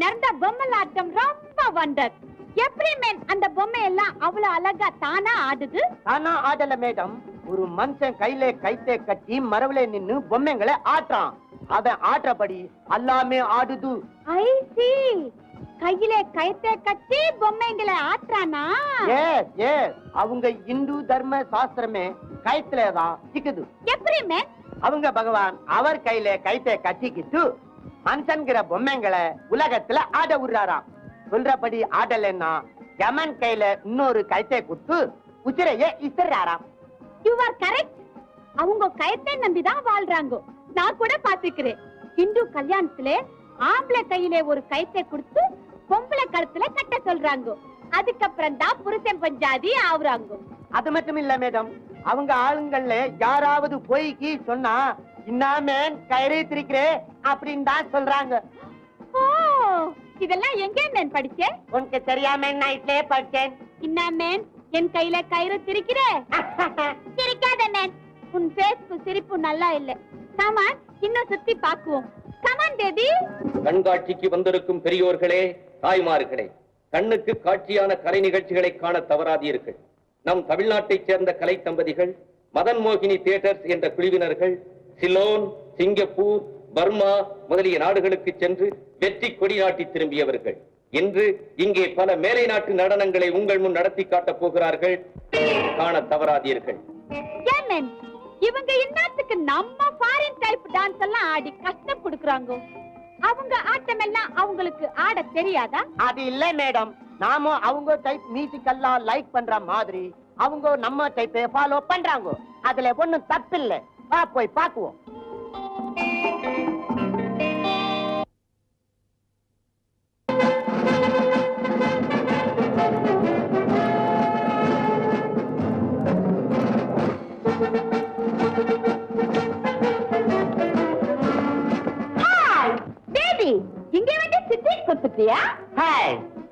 நடந்த பொம்மலாட்டம் ரொம்ப வண்டர் எப்படி மேன் அந்த பொம்மை எல்லாம் அவ்வளவு அழகா தானா ஆடுது? தானா ஆடல மேடம். ஒரு மனுஷன் கையில கைத்தே கட்டி மரவுல நின்னு பொம்மைங்களை ஆட்டுறான். அவன் ஆட்டுறபடி எல்லாமே ஆடுது. ஐ கையில கயத்தை கட்டி பொம்மைங்களை ஆட்டுறானா? ஏஸ் ஏஸ் அவங்க இந்து தர்ம சாஸ்திரமே கைத்துல தான் சிக்குது. எப்படி மேன் அவங்க பகவான் அவர் கையில கைத்தை கட்டிக்கிட்டு மனுஷன்கிற பொம்மைங்களை உலகத்துல ஆட விடுறாராம். சொல்றபடி ஆடலைன்னா யமன் கையில இன்னொரு கைத்தை குத்து உச்சிரைய இசறாராம். யூ ஆர் கரெக்ட் அவங்க கயத்தை நம்பிதான் வாழ்றாங்க. நான் கூட பாத்துக்கிறேன் இந்து கல்யாணத்துல ஆம்பளை கையில ஒரு கயத்தை கொடுத்து பொம்பளை கழுத்துல கட்ட சொல்றாங்க. அதுக்கப்புறம் தான் புருஷன் பஞ்சாதி ஆகுறாங்க அது மட்டும் இல்ல மேடம். அவங்க ஆளுங்கள்ல யாராவது பொய்க்கு சொன்னா இன்னாமேன் கயிறு திரிக்கிறே அப்படின்னு தான் சொல்றாங்க. ஓ இதெல்லாம் எங்க மேன் படிச்சேன் உனக்கு தெரியாம நைட்லயே படிச்சேன் என்ன மேன் என் கையில கயிறு திரிக்கிற சிரிக்காத மேன். உன் பேஸ்க்கு சிரிப்பு நல்லா இல்ல. சாமான் இன்னும் சுத்தி பாக்குவோம் கமான் பேபி கண்காட்சிக்கு வந்திருக்கும் பெரியோர்களே தாய்மார்களே கண்ணுக்கு காட்சியான கலை நிகழ்ச்சிகளை காண தவறாதீர்கள். நம் தமிழ்நாட்டைச் சேர்ந்த கலை தம்பதிகள் மதன் மோகினி தியேட்டர்ஸ் என்ற குழுவினர்கள் சிலோன் சிங்கப்பூர் பர்மா முதலிய நாடுகளுக்கு சென்று வெற்றி கொடி நாட்டி திரும்பியவர்கள். இன்று இங்கே பல மேலை நாட்டு நடனங்களை உங்கள் முன் நடத்தி காட்டப் போகிறார்கள். காண தவறாதீர்கள். இவங்க இன்னாத்துக்கு நம்ம ஃபாரின் டைப் டான்ஸ் எல்லாம் ஆடி கஷ்டம் கொடுக்கறாங்க? அவங்க ஆட்டம் எல்லாம் அவங்களுக்கு ஆட தெரியாதா? அது இல்ல மேடம். நாம அவங்க டைப் மியூசிக் எல்லாம் லைக் பண்ற மாதிரி அவங்க நம்ம டைப்பை ஃபாலோ பண்றாங்க. அதுல ஒண்ணும் தப்பு இல்ல வா போய் பாக்குவோம்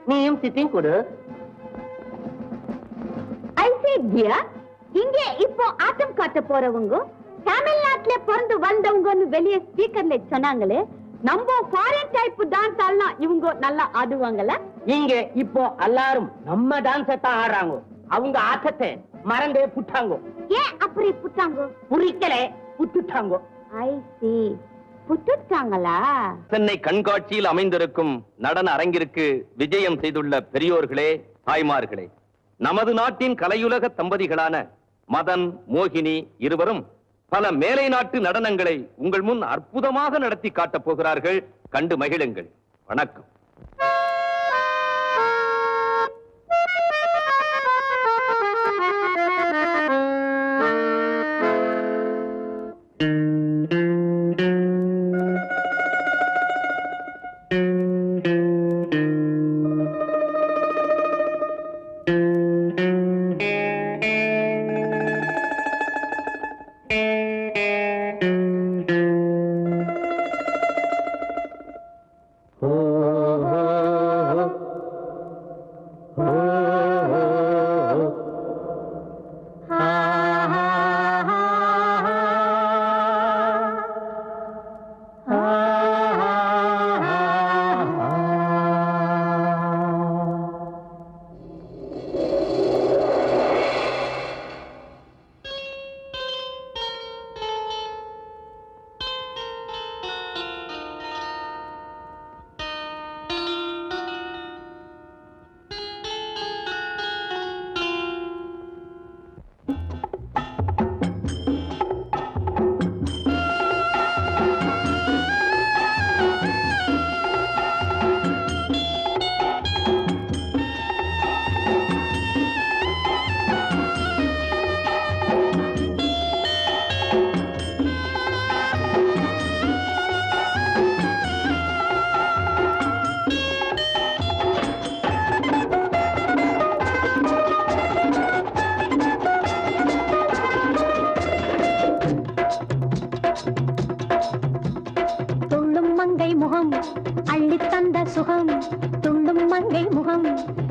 நீயும் சிட்டிங் கொடு. ஐ சே டியர் இங்க இப்போ ஆட்டம் காட்ட போறவங்க தமிழ்நாட்டுல பிறந்து வந்தவங்கன்னு வெளியே ஸ்பீக்கர்ல சொன்னாங்களே நம்ம ஃபாரின் டைப் டான்ஸ் ஆடலாம் இவங்க நல்லா ஆடுவாங்கல்ல? இங்க இப்போ எல்லாரும் நம்ம டான்ஸ தான் ஆடுறாங்க. அவங்க ஆட்டத்தை மறந்தே புட்டாங்க. ஏன் அப்படி புட்டாங்க? புரிக்கல புட்டுட்டாங்க. ஐ சி புட்டுட்டாங்களா? சென்னை கண்காட்சியில் அமைந்திருக்கும் நடன அரங்கிற்கு விஜயம் செய்துள்ள பெரியோர்களே தாய்மார்களே நமது நாட்டின் கலையுலக தம்பதிகளான மதன் மோகினி இருவரும் பல மேலை நாட்டு நடனங்களை உங்கள் முன் அற்புதமாக நடத்தி காட்டப் போகிறார்கள். கண்டு மகிழுங்கள். வணக்கம்.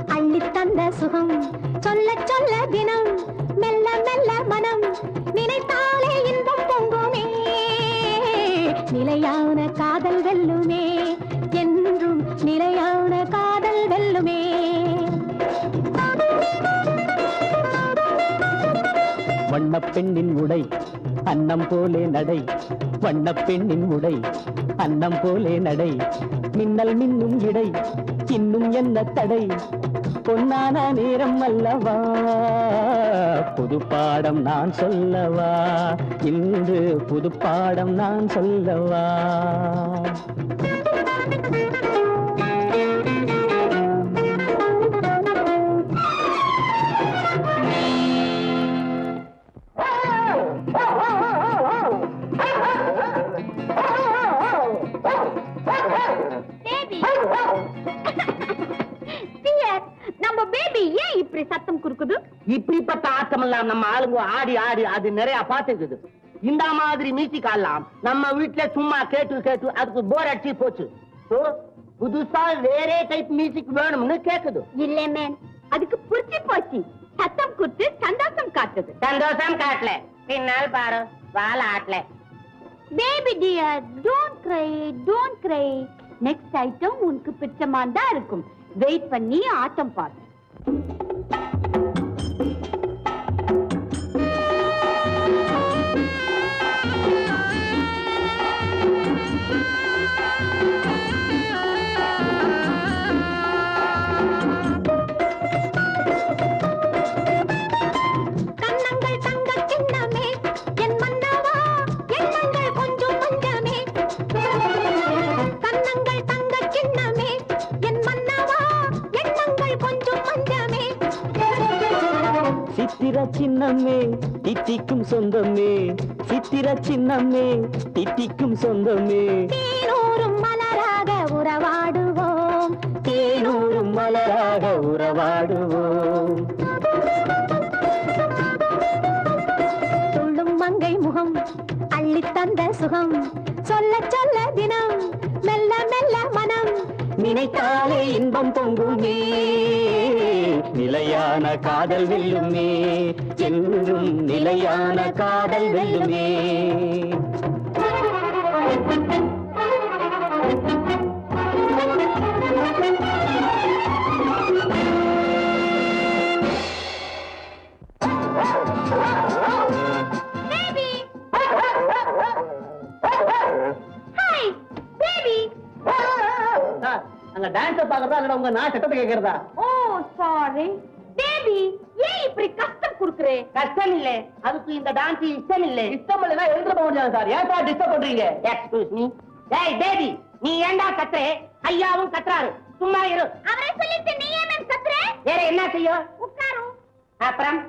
அள்ளித்தந்த சுகம். சொல்ல சொல்ல தினம் மெல்ல மெல்ல மனம். நினைத்தாலே இன்பம் பொங்குமே. நிலையான காதல் வெல்லுமே. என்றும் நிலையான காதல் வெல்லுமே. வண்ண பெண்ணின் உடை அன்னம் போலே நடை. வண்ண பெண்ணின் உடை அன்னம் போலே நடை. மின்னல் மின்னும் இடை இன்னும் என்ன தடை? பொன்னான நேரம் அல்லவா? புது பாடம் நான் சொல்லவா? இன்று புது பாடம் நான் சொல்லவா? இப்படிப்பட்ட ஆட்டம் எல்லாம் நம்ம ஆளுங்க ஆடி ஆடி அது நிறைய பார்த்துக்குது. இந்த மாதிரி மியூசிக் ஆடலாம் நம்ம வீட்டுல சும்மா கேட்டு கேட்டு அதுக்கு போர் அடிச்சு போச்சு. புதுசா வேற டைப் மியூசிக் வேணும்னு கேக்குது. இல்ல மேன் அதுக்கு புரிச்சு போச்சு. சத்தம் குடுத்து சந்தோஷம் காட்டுது. சந்தோஷம் காட்டல. பின்னால் பாரு வாழ ஆட்டல. Baby dear don't cry don't cry next item உனக்கு பிடிச்சமா தான் இருக்கும். வெயிட் பண்ணி ஆட்டம் பாரு. சின்னம்மே தித்திக்கும் சொந்தமே சித்திர சின்னம்மே தித்திக்கும் சொந்தமே. தேனூரும் மலராக உறவாடுவோம். தேனூரும் மலராக உறவாடுவோம். துள்ளும் மங்கை முகம் அள்ளி தந்த சுகம். சொல்ல சொல்ல தினம் மெல்ல மெல்ல மனம். நினைத்தாலே இன்பம் பொங்குமே. நிலையான காதல் வெல்லுமே. என்றும் நிலையான காதல் வெல்லுமே. அங்க டான்ஸ் பாக்குறதா இல்ல உங்க நான் சட்டத்தை கேக்குறதா ஓ சாரி பேபி ஏன் இப்படி கஷ்டம் குடுக்குறே? கஷ்டம் இல்ல. அதுக்கு இந்த டான்ஸ் இஷ்டம் இல்ல. இஷ்டம் இல்லனா எழுந்து போக முடியாது சார். ஏன் சார் டிஸ்டர்ப் பண்றீங்க? எக்ஸ்கியூஸ் மீ டேய் பேபி நீ ஏன்டா கத்துற? ஐயாவும் கத்துறாரு. சும்மா இரு. அவரே சொல்லிட்டு நீ ஏன் கத்துற? வேற என்ன செய்யும்? உட்காரும் அப்புறம்?